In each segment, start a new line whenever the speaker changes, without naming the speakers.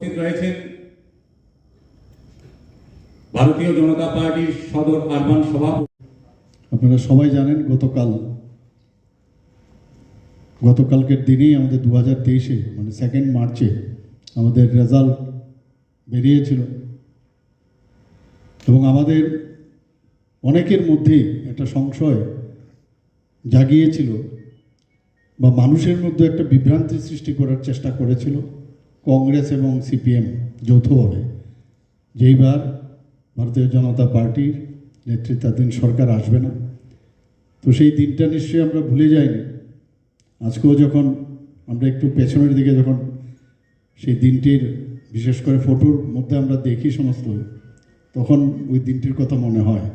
উপস্থিত রয়েছেন ভারতীয় জনতা পার্টির সদর আরবান সভাপতি।
আপনারা সবাই জানেন গতকাল, গতকালকের দিনেই আমাদের দু হাজার তেইশে মানে সেকেন্ড মার্চে আমাদের রেজাল্ট বেরিয়েছিল। এবং আমাদের অনেকের মধ্যেই একটা সংশয় জাগিয়েছিল বা মানুষের মধ্যে একটা বিভ্রান্তি সৃষ্টি করার চেষ্টা করেছিল। কংগ্রেস এবং সিপিএম যৌথভাবে যেইবার ভারতীয় জনতা পার্টির নেতৃত্বাধীন সরকার আসবে না। তো সেই দিনটা নিশ্চয়ই আমরা ভুলে যাইনি। আজকেও যখন আমরা একটু পেছনের দিকে যখন সেই দিনটির বিশেষ করে ফটোর মধ্যে আমরা দেখি সমস্ত, তখন ওই দিনটির কথা মনে হয়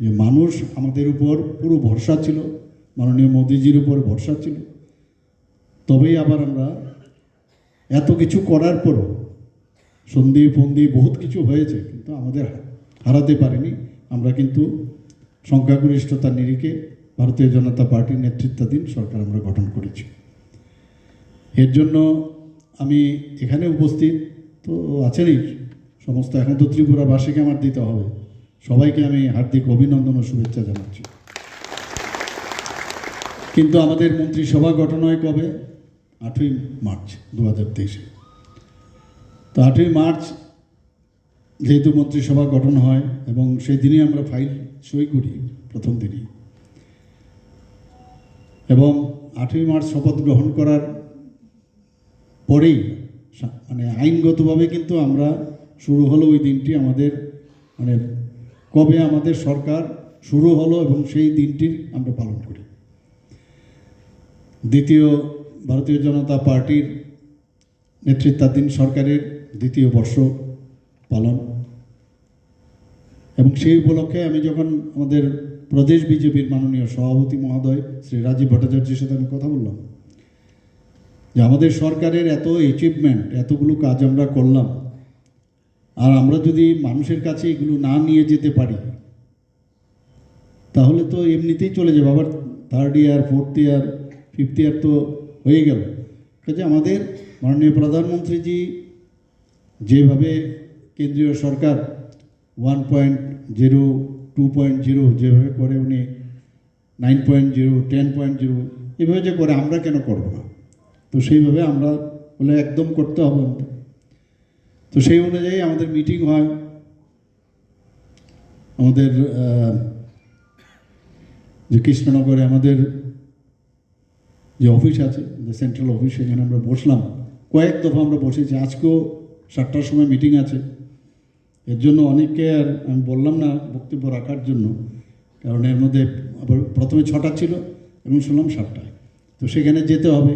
যে মানুষ আমাদের উপর পুরো ভরসা ছিল। মাননীয় মোদিজির উপর ভরসা ছিল। তবেই আবার আমরা এত কিছু করার পরও সন্ধি ফন্দি বহুত কিছু হয়েছে, কিন্তু আমাদের হারাতে পারেনি। আমরা কিন্তু সংখ্যাগরিষ্ঠতার নিরিখে ভারতীয় জনতা পার্টির নেতৃত্বাধীন সরকার আমরা গঠন করেছি। এর জন্য আমি এখানে উপস্থিত তো আছেনই সমস্ত, এখন তো ত্রিপুরাবাসীকে আমার দিতে হবে। সবাইকে আমি হার্দিক অভিনন্দন ও শুভেচ্ছা জানাচ্ছি। কিন্তু আমাদের মন্ত্রিসভা গঠন হয় কবে? আটই মার্চ দু হাজার তেইশে। তো আটই মার্চ যেহেতু মন্ত্রিসভা গঠন হয় এবং সেই দিনই আমরা ফাইল সই করি, প্রথম দিনই। এবং আটই মার্চ শপথ গ্রহণ করার পরেই মানে আইনগতভাবে কিন্তু আমরা শুরু হলো ওই দিনটি আমাদের মানে কবে আমাদের সরকার শুরু হলো এবং সেই দিনটির আমরা পালন করি। দ্বিতীয় ভারতীয় জনতা পার্টির নেতৃত্বাধীন সরকারের দ্বিতীয় বর্ষ পালন। এবং সেই উপলক্ষে আমি যখন আমাদের প্রদেশ বিজেপির মাননীয় সভাপতি মহোদয় শ্রী রাজীব ভট্টাচার্যের সাথে আমি কথা বললাম, যে আমাদের সরকারের এত অ্যাচিভমেন্ট এতগুলো কাজ আমরা করলাম, আর আমরা যদি মানুষের কাছে এগুলো না নিয়ে যেতে পারি, তাহলে তো এমনিতেই চলে যাবে। আবার third year fourth year fifth year তো হয়ে গেল। কাজে আমাদের মাননীয় প্রধানমন্ত্রীজি যেভাবে কেন্দ্রীয় সরকার one point zero, two point zero যেভাবে করে উনি, nine point zero, ten point zero, এভাবে যে করে আমরা কেন করব না? তো সেইভাবে আমরা বলে একদম করতে হবে তো সেই অনুযায়ী আমাদের মিটিং হয়। আমাদের যে কৃষ্ণনগরে আমাদের যে অফিস আছে সেন্ট্রাল অফিস সেখানে আমরা বসলাম। কয়েক দফা আমরা বসেছি। আজকেও সাতটার সময় মিটিং আছে। এর জন্য অনেককে আর আমি বললাম না বক্তব্য রাখার জন্য। কারণ এর মধ্যে আবার প্রথমে ছটা ছিল এবং শুনলাম সাতটায়। তো সেখানে যেতে হবে।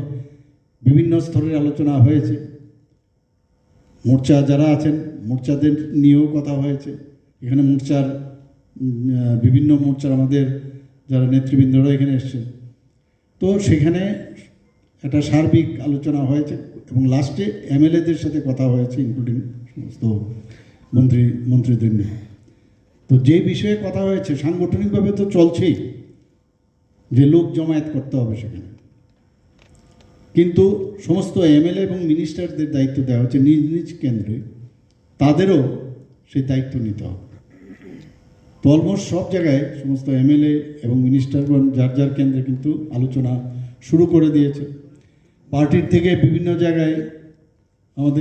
বিভিন্ন স্তরের আলোচনা হয়েছে। মোর্চা যারা আছেন, মোর্চাদের নিয়েও কথা হয়েছে। এখানে মোর্চার বিভিন্ন মোর্চার আমাদের যারা নেতৃবৃন্দরা এখানে এসছেন। তো সেখানে একটা সার্বিক আলোচনা হয়েছে এবং লাস্টে এমএলএদের সাথে কথা হয়েছে ইনক্লুডিং সমস্ত মন্ত্রী, মন্ত্রীদের নিয়ে। তো যে বিষয়ে কথা হয়েছে, সাংগঠনিকভাবে তো চলছেই যে লোক জমায়েত করতে হবে সেখানে। কিন্তু সমস্ত এমএলএ এবং মিনিস্টারদের দায়িত্ব দেওয়া হচ্ছে নিজ নিজ কেন্দ্রে। তাদেরও সেই দায়িত্ব নিতে হবে। তো অলমোস্ট সব জায়গায় সমস্ত এমএলএ এবং মিনিস্টারগণ যার যার কেন্দ্রে কিন্তু আলোচনা শুরু করে দিয়েছে। পার্টির থেকে বিভিন্ন জায়গায়